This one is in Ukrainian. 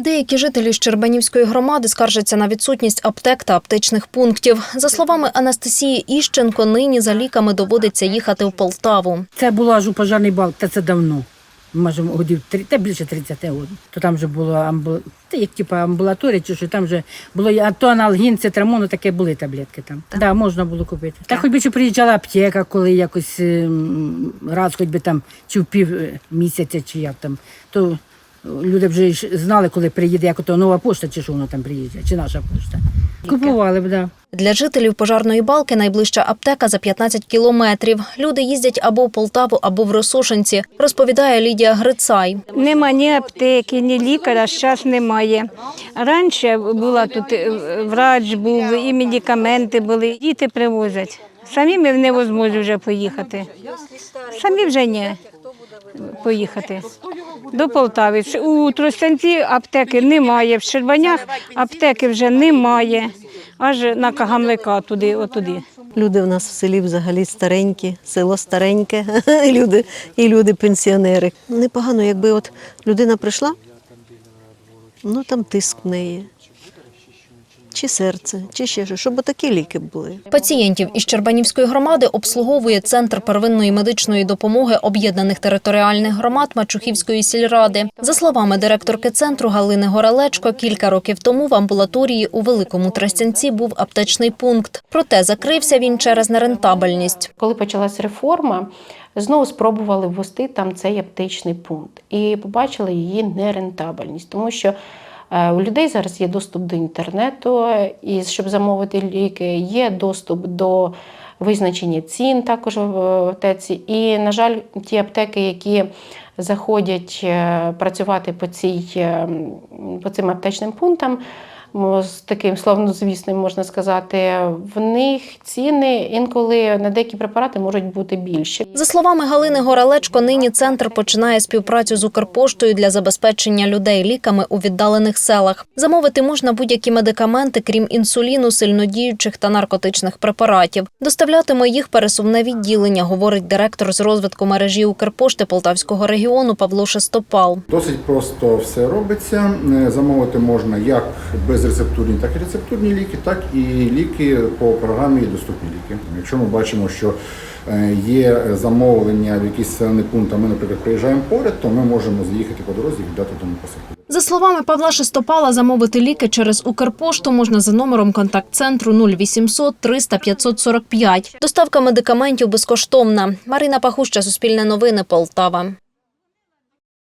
Деякі жителі Щербанівської громади скаржаться на відсутність аптек та аптечних пунктів. За словами Анастасії Іщенко, нині за ліками доводиться їхати в Полтаву. Це було аж у пожарний балк, та це давно. Може, годів три, та більше 30 років. То там вже було амбу... та як типу амбулаторія, чи що там вже було а то аналгін, цитрамону, таке були таблетки там. Так, да, можна було купити. Та хоч би що приїжджала аптека, коли якось ем, раз, хоч би там чи в пів е, місяця, чи як там, то люди вже ж знали, коли приїде, як ото нова пошта, чи що воно там приїде, чи наша пошта. Купували б. Да. Для жителів пожарної балки найближча аптека за 15 кілометрів. Люди їздять або в Полтаву, або в Росошинці, розповідає Лідія Грицай. Нема ні аптеки, ні лікаря, зараз немає. Раніше була тут е, врач, був, і медикаменти були, діти привозять. Самі ми не можемо вже поїхати. Самі вже ні поїхати. До Полтави. У Тростянці аптеки немає, в Щербанях аптеки вже немає. Аж на Кагамлика туди, отуди. Люди в нас в селі взагалі старенькі, село стареньке, люди, і люди пенсіонери. Непогано, якби от людина прийшла, ну там тиск в неї, чи серце, чи ще щось, щоб такі ліки були. Пацієнтів із Щербанівської громади обслуговує Центр первинної медичної допомоги об'єднаних територіальних громад Мачухівської сільради. За словами директорки центру Галини Горалечко, кілька років тому в амбулаторії у Великому Тростянці був аптечний пункт. Проте закрився він через нерентабельність. Коли почалась реформа, знову спробували ввести там цей аптечний пункт і побачили її нерентабельність, тому що у людей зараз є доступ до інтернету, і щоб замовити ліки, є доступ до визначення цін також в аптеці. І, на жаль, ті аптеки, які заходять е, працювати по, цій, е, по цим аптечним пунктам, з таким славнозвісним можна сказати, в них ціни інколи на деякі препарати можуть бути більші. За словами Галини Горалечко, нині центр починає співпрацю з Укрпоштою для забезпечення людей ліками у віддалених селах. Замовити можна будь-які медикаменти, крім інсуліну, сильнодіючих та наркотичних препаратів. Доставлятиме їх пересувне відділення, говорить директор з розвитку мережі Укрпошти Полтавського регіону Павло Шестопал. Досить просто все робиться. Е, Замовити можна як безрецептурні, так і рецептурні ліки, так і ліки по програмі доступні ліки. Якщо ми бачимо, що е, є замовлення в якийсь населений пункт, а ми, наприклад, приїжджаємо поряд, то ми можемо з'їхати по дорозі і віддати тому посилку. За словами Павла Шестопала, замовити ліки через Укрпошту можна за номером контакт-центру 0800 300 545. Доставка медикаментів безкоштовна. Марина Пахуща, Суспільне новини, Полтава.